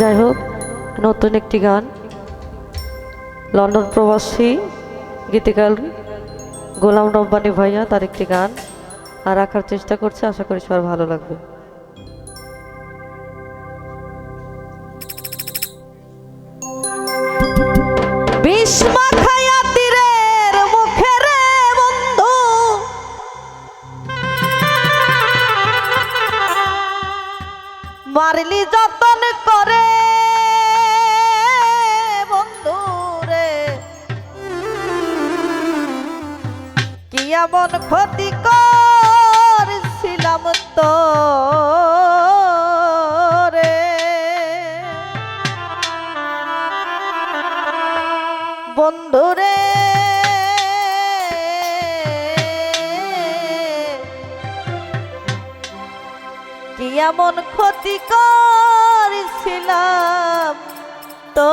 যাই হোক, নতুন একটি গান। লন্ডন প্রবাসী, গীতিকার গোলাম রব্বানি ভাইয়া, তার একটি গান। আর রাখার চেষ্টা করছে, আশা করি সবার ভালো লাগবে। মারলি যতন কি এমন ক্ষতি করছিলাম তো রে বন্ধু রে কি এমন ক্ষতি করেছিলাম তো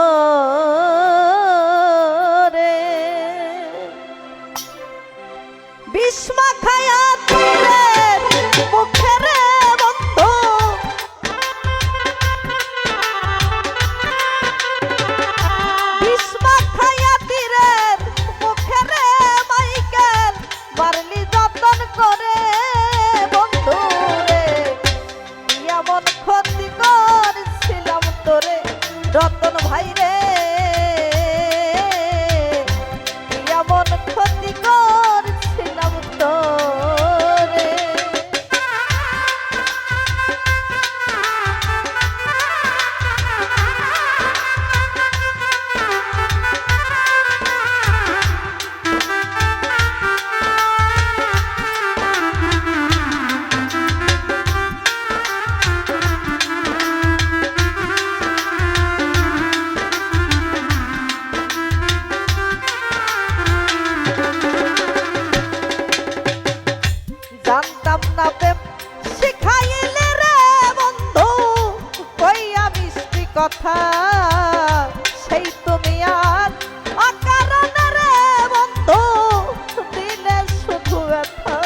কথা, সেই তুমি আর অকারণে রে বন্ধু, দিলে শুধু ব্যথা।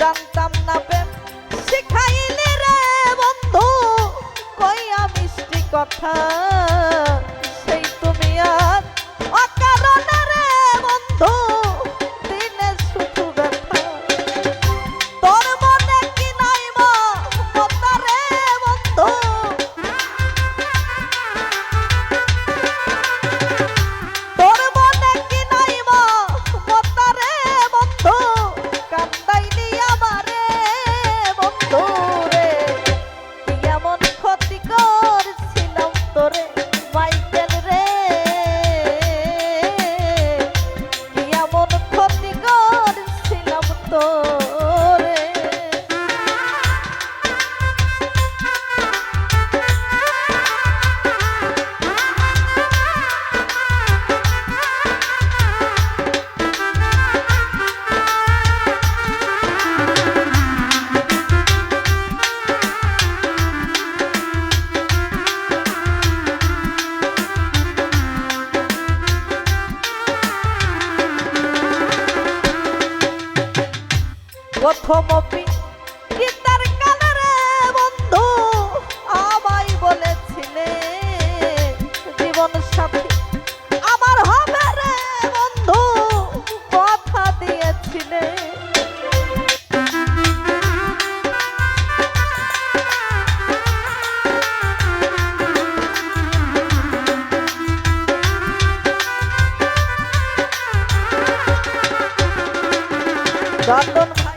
জানতাম না প্রেম, শিখাইলে রে বন্ধু, কইয়া মিষ্টি কথা। প্রথম গীতার কানারে বন্ধু? আমায় বলেছিলে জীবন সাথী। আমার হবে রে বন্ধু, কথা দিয়েছিলে। রতন ভাই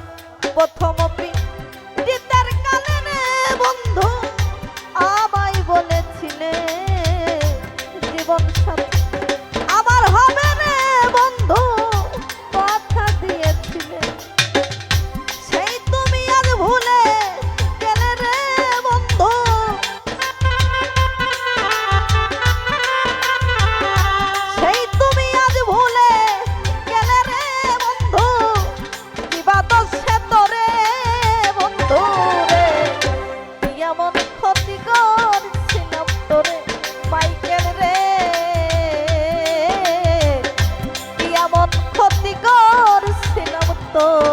তো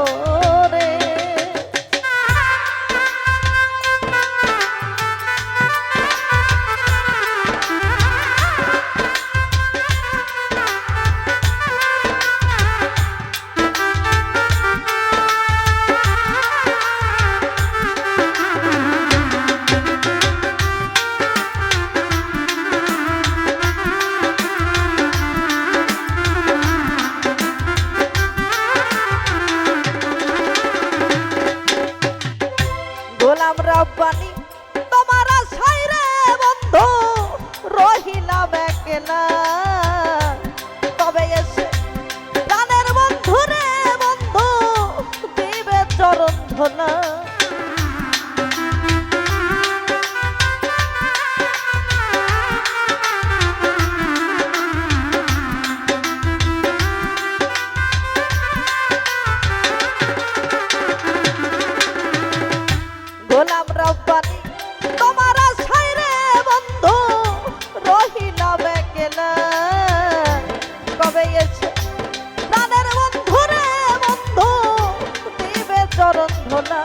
চরণ চরণ ধনা